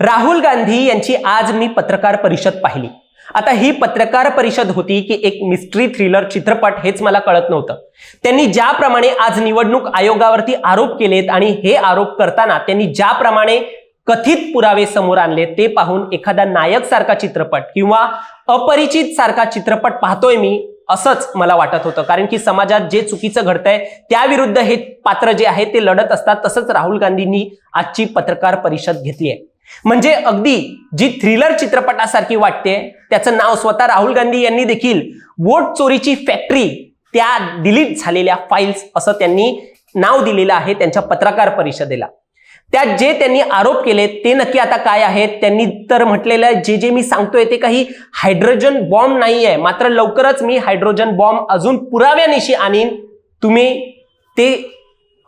राहुल गांधी यांची आज मी पत्रकार परिषद पाहिली. आता ही पत्रकार परिषद होती की एक मिस्ट्री थ्रिलर चित्रपट हेच मला कळत नव्हतं. त्यांनी ज्याप्रमाणे आज निवडणूक आयोगावरती आरोप केलेत आणि हे आरोप करताना त्यांनी ज्याप्रमाणे कथित पुरावे समोर आणले ते पाहून एखादा नायक सारखा चित्रपट किंवा अपरिचित सारखा चित्रपट पाहतोय मी असंच मला वाटत होतं. कारण की समाजात जे चुकीचं घडतंय त्याविरुद्ध हे पात्र जे आहे ते लढत असतात. तसंच राहुल गांधींनी आजची पत्रकार परिषद घेतली आहे. म्हणजे अगदी जी थ्रिलर चित्रपटासारखी वाटते त्याचं नाव स्वतः राहुल गांधी यांनी देखील वोट चोरीची फॅक्टरी त्या डिलीट झालेल्या फाईल्स असं त्यांनी नाव दिलेलं आहे त्यांच्या पत्रकार परिषदेला. त्यात जे त्यांनी आरोप केले ते नक्की आता काय आहेत? त्यांनी तर म्हटलेलं आहे जे जे मी सांगतोय ते काही हायड्रोजन बॉम्ब नाही आहे मात्र लवकरच मी हायड्रोजन बॉम्ब अजून पुराव्यानिशी आणीन. तुम्ही ते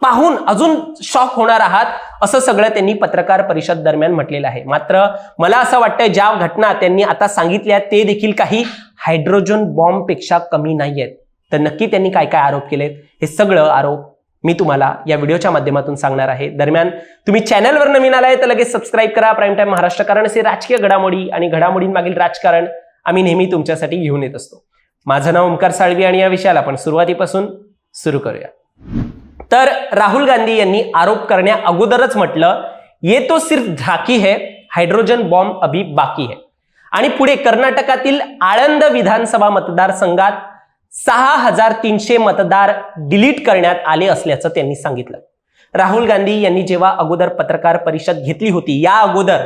पाहून अजून शॉक होणार आहात असं सगळं त्यांनी पत्रकार परिषद दरम्यान म्हटलेलं आहे. मात्र मला असं वाटतंय ज्या घटना त्यांनी आता सांगितल्या ते देखील काही हायड्रोजन बॉम्बपेक्षा कमी नाही आहेत तर नक्की त्यांनी काय काय आरोप केलेत हे सगळं आरोप मी तुम्हाला या व्हिडिओच्या माध्यमातून सांगणार आहे. दरम्यान तुम्ही चॅनलवर नवीन आलाय तर लगेच सबस्क्राईब करा. प्राईम टाईम महाराष्ट्र कारण असे राजकीय घडामोडी आणि घडामोडींमागील राजकारण आम्ही नेहमी तुमच्यासाठी घेऊन येत असतो. माझं नाव ओंकार साळवी आणि या विषयाला आपण सुरुवातीपासून सुरू करूया. तर राहुल गांधी यांनी आरोप करण्या अगोदरच म्हटलं ये तो सिर्फ झाकी है हायड्रोजन बॉम्ब अभी बाकी है. आणि पुढे कर्नाटकातील आळंद विधानसभा मतदारसंघात सहा हजार तीनशे मतदार डिलीट करण्यात आले असल्याचं त्यांनी सांगितलं. राहुल गांधी यांनी जेव्हा अगोदर पत्रकार परिषद घेतली होती या अगोदर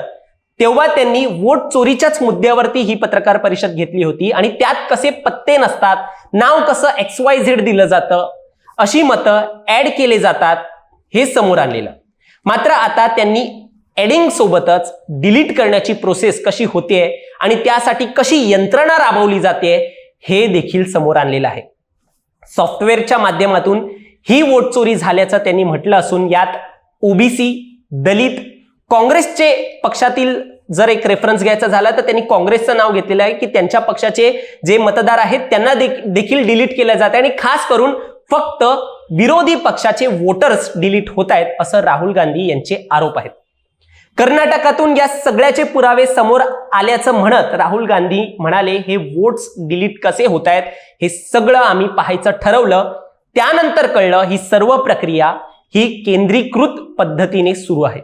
तेव्हा त्यांनी वोट चोरीच्याच मुद्द्यावरती ही पत्रकार परिषद घेतली होती आणि त्यात कसे पत्ते नसतात नाव कसं एक्स वाय झेड दिलं जातं अशी मतं ऍड केले जातात हे समोर आणलेलं. मात्र आता त्यांनी ऍडिंग सोबतच डिलीट करण्याची प्रोसेस कशी होते आणि त्यासाठी कशी यंत्रणा राबवली जाते हे देखील समोर आणलेलं आहे. सॉफ्टवेअरच्या माध्यमातून ही वोट चोरी झाल्याचं त्यांनी म्हटलं असून यात ओबीसी दलित काँग्रेसचे पक्षातील जर एक रेफरन्स घ्यायचा झाला तर त्यांनी काँग्रेसचं नाव घेतलेलं आहे की त्यांच्या पक्षाचे जे मतदार आहेत त्यांना देख- देखील डिलीट केलं जाते आणि खास करून फक्त विरोधी पक्षाचे वोटर्स डिलीट होत आहेत असं राहुल गांधी यांचे आरोप आहेत. कर्नाटकातून या सगळ्याचे पुरावे समोर आल्याचं म्हणत राहुल गांधी म्हणाले हे वोट्स डिलीट कसे होत आहेत? हे सगळं आम्ही पाहायचं ठरवलं. त्यानंतर कळलं ही सर्व प्रक्रिया ही केंद्रीकृत पद्धतीने सुरू आहे.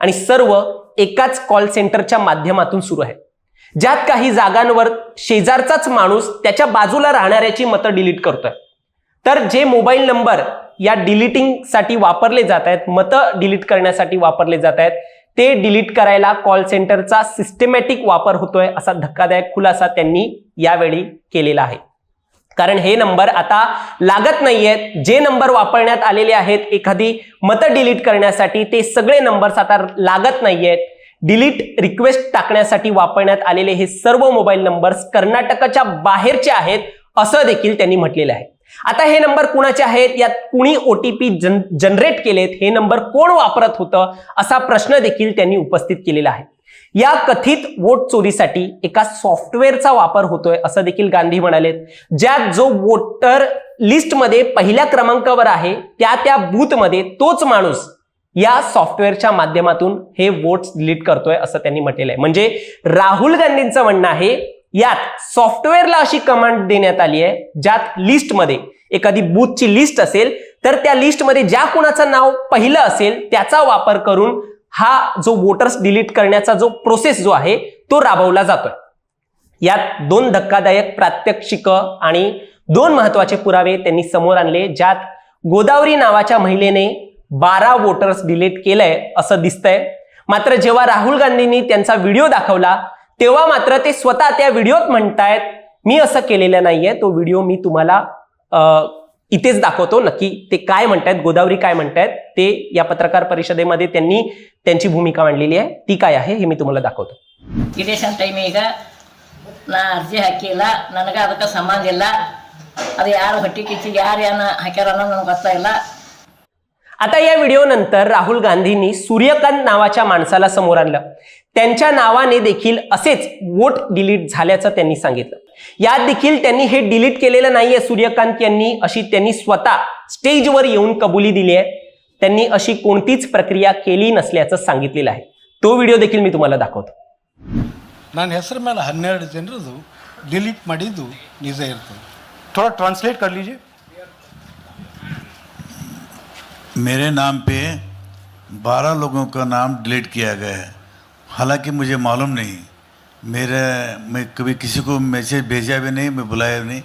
आणि सर्व एकाच कॉल सेंटरच्या माध्यमातून सुरू आहे. ज्यात काही जागांवर शेजारचाच माणूस त्याच्या बाजूला राहणाऱ्याची मतं डिलीट करतोय. तर जे मोबाईल नंबर या डिलीटिंगसाठी वापरले जात आहेत मतं डिलीट करण्यासाठी वापरले जात आहेत ते डिलीट करायला कॉल सेंटरचा सिस्टमॅटिक वापर होतोय असा धक्कादायक खुलासा त्यांनी यावेळी केलेला आहे. कारण हे नंबर आता लागत नाहीयेत. जे नंबर वापरण्यात आलेले आहेत एखादी मतं डिलीट करण्यासाठी ते सगळे नंबर्स आता लागत नाहीयेत. डिलीट रिक्वेस्ट टाकण्यासाठी वापरण्यात आलेले हे सर्व मोबाईल नंबर्स कर्नाटकाच्या बाहेरचे आहेत असं देखील त्यांनी म्हटलेलं आहे. आता हे नंबर कुणाचे आहेत? यात कुणी ओटीपी जन जनरेट केलेत? हे नंबर कोण वापरत होतं? असा प्रश्न देखील त्यांनी उपस्थित केलेला आहे. या कथित वोट चोरीसाठी एका सॉफ्टवेअरचा वापर होतोय असं देखील गांधी म्हणालेत. ज्यात जो वोटर लिस्टमध्ये पहिल्या क्रमांकावर आहे त्या त्या बूथमध्ये तोच माणूस या सॉफ्टवेअरच्या माध्यमातून हे वोट्स डिलीट करतोय असं त्यांनी म्हटलेलं आहे. म्हणजे राहुल गांधींचं म्हणणं आहे यात सॉफ्टवेअरला अशी कमांड देण्यात आली आहे ज्यात लिस्टमध्ये एखादी बूथची लिस्ट असेल तर त्या लिस्टमध्ये ज्या कुणाचं नाव पहिलं असेल त्याचा वापर करून हा जो वोटर्स डिलीट करण्याचा जो प्रोसेस जो आहे तो राबवला जातोय. यात दोन धक्कादायक प्रात्यक्षिक आणि दोन महत्त्वाचे पुरावे त्यांनी समोर आणले ज्यात गोदावरी नावाच्या महिलेने बारा वोटर्स डिलीट केलंय असं दिसतंय. मात्र जेव्हा राहुल गांधींनी त्यांचा व्हिडिओ दाखवला तेव्हा मात्र ते स्वतः त्या व्हिडिओत म्हणतायत मी असं केलेलं नाहीये तो व्हिडिओ मी तुम्हाला अं, इथेच दाखवतो नक्की ते काय म्हणतायत गोदावरी काय म्हणतायत ते या पत्रकार परिषदेमध्ये त्यांनी त्यांची भूमिका मांडलेली आहे ती काय आहे हे मी तुम्हाला दाखवतो ಇಲೆಕ್ಷನ್ ಟೈಮಿಗ ನಾ ಅರ್ಜಿ ಹಾಕಿಲ್ಲ ನನಗೆ ಅದಕ್ಕೆ ಸಂಬಂಧ ಇಲ್ಲ ಅದು ಯಾರು ಹೊಟ್ಟೆ ಕಿಚ್ಚಿಗೆ ಯಾರು ಏನ ಹಾಕ್ಯಾರ ಅನ್ನೋದು ನನಗೆ ಗೊತ್ತಾಗಿಲ್ಲ आता या व्हिडिओ नंतर राहुल गांधींनी सूर्यकांत नावाच्या माणसाला समोर आणलं त्यांच्या नावाने देखील असेच वोट डिलीट झाल्याचं त्यांनी सांगितलं यात देखील त्यांनी हे डिलीट केलेलं नाहीये सूर्यकांत यांनी अशी त्यांनी स्वतः स्टेजवर येऊन कबुली दिली आहे त्यांनी अशी कोणतीच प्रक्रिया केली नसल्याचं सांगितलेलं आहे तो व्हिडिओ देखील मी तुम्हाला दाखवतो ನನ್ನ ಹೆಸರ ಮೇಲೆ ಹನ್ನೆರಡು ಜನರದು ಡಿಲೀಟ್ ಮಾಡಿದ್ದು ನಿಜ ಇರ್ತದೆ थोड़ा ट्रांसलेट कर लीजिए मेरे नाम पे बारह लोगों का नाम डिलीट किया गया है हालांकि मुझे मालूम नहीं। मेरे मैं कभी किसी को मैसेज भेजा भी नहीं मैं बुलाया भी नहीं।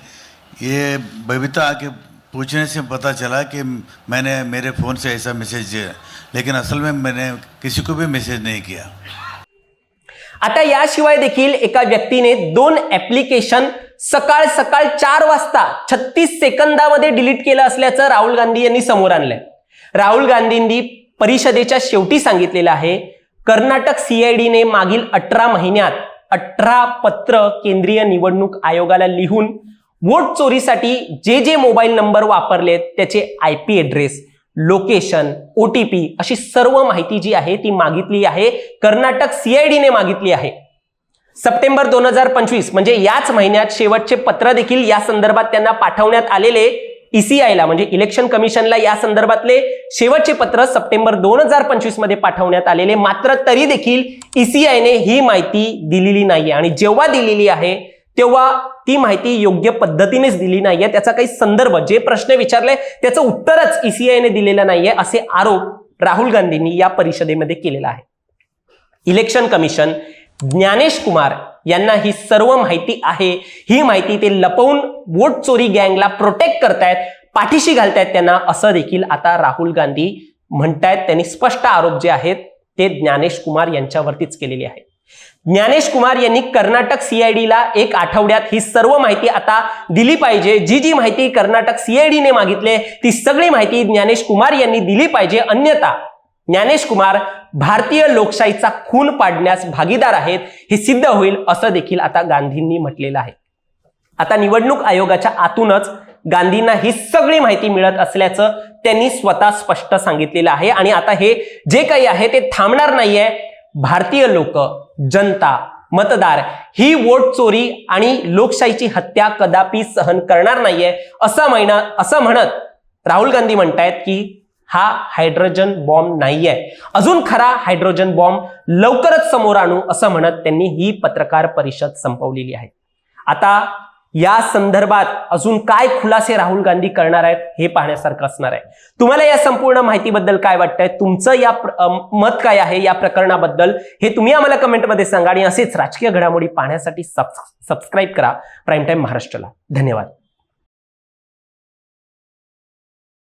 ये बबीता आके पूछने से पता चला कि मैंने मेरे फ़ोन से ऐसा मैसेज दिया। लेकिन असल में मैंने किसी को भी मैसेज नहीं किया। आता याशिवाय देखील एका व्यक्तीने दोन ॲप्लिकेशन सकाळ सकाळ चार वाजता छत्तीस सेकंदामध्ये डिलीट केलं असल्याचं राहुल गांधी यांनी समोर आणलंय. राहुल गांधींनी परिषदेच्या शेवटी सांगितलेलं आहे कर्नाटक सीआयडीने मागील अठरा महिन्यात अठरा पत्र केंद्रीय निवडणूक आयोगाला लिहून वोट चोरीसाठी जे जे मोबाईल नंबर वापरलेत त्याचे I P address location O T P अशी सर्व माहिती जी आहे ती मागितली आहे. कर्नाटक सीआयडीने मागितली आहे. सप्टेंबर दोन हजार पंचवीस म्हणजे याच महिन्यात शेवटचे पत्र देखील या संदर्भात त्यांना पाठवण्यात आलेले. ईसीआयला म्हणजे इलेक्शन कमिशनला या संदर्भातले शेवटचे पत्र सप्टेंबर दोन हजार पंचवीसमध्ये पाठवण्यात आलेले. मात्र तरी देखील ईसीआयने ही माहिती दिलेली नाहीये. आणि जेव्हा दिलेली आहे तेव्हा ती माहिती योग्य पद्धतीनेच दिली नाहीये. त्याचा काही संदर्भ जे प्रश्न विचारले त्याचं उत्तरच ईसीआयने दिलेलं नाहीये असे आरोप राहुल गांधींनी या परिषदेमध्ये केलेला आहे. इलेक्शन कमिशन ज्ञानेश कुमार यांना ही सर्व माहिती आहे. ही माहिती ते लपवून वोट चोरी गँगला प्रोटेक्ट करतायत पाठीशी घालतायत त्यांना असं देखील आता राहुल गांधी म्हणतायत. त्यांनी स्पष्ट आरोप जे आहेत ते ज्ञानेश कुमार यांच्यावरतीच केलेले आहेत. ज्ञानेश कुमार यांनी कर्नाटक सीआयडीला एक आठवड्यात ही सर्व माहिती आता दिली पाहिजे. जी जी माहिती कर्नाटक सीआयडीने मागितले ती सगळी माहिती ज्ञानेश कुमार यांनी दिली पाहिजे. अन्यथा ज्ञानेश कुमार भारतीय लोकशाहीचा खून पाडण्यास भागीदार आहेत हे सिद्ध होईल असं देखील आता गांधींनी म्हटलेलं आहे. आता निवडणूक आयोगाच्या आतूनच गांधींना ही सगळी माहिती मिळत असल्याचं त्यांनी स्वतः स्पष्ट सांगितलेलं आहे आणि आता हे जे काही आहे ते थांबणार नाहीये. भारतीय लोक जनता मतदार ही वोट चोरी आणि लोकशाहीची हत्या कदापि सहन करणार नाहीये असं महिना असं म्हणत राहुल गांधी म्हणतायत की हा हायड्रोजन बॉम्ब नाहीये. अजून खरा हायड्रोजन बॉम्ब लवकरच समोर आणू असं म्हणत त्यांनी ही पत्रकार परिषद संपवलेली आहे. आता या संदर्भात अजून काय खुलासे राहुल गांधी करणार आहेत हे पाहण्यासारखं असणार आहे. तुम्हाला या संपूर्ण माहितीबद्दल काय वाटतंय? तुमचं या प्र- मत काय आहे या प्रकरणाबद्दल? हे तुम्ही आम्हाला कमेंटमध्ये सांगा आणि असेच राजकीय घडामोडी पाहण्यासाठी सबस्क्राईब करा. प्राईम टाईम महाराष्ट्राला. धन्यवाद.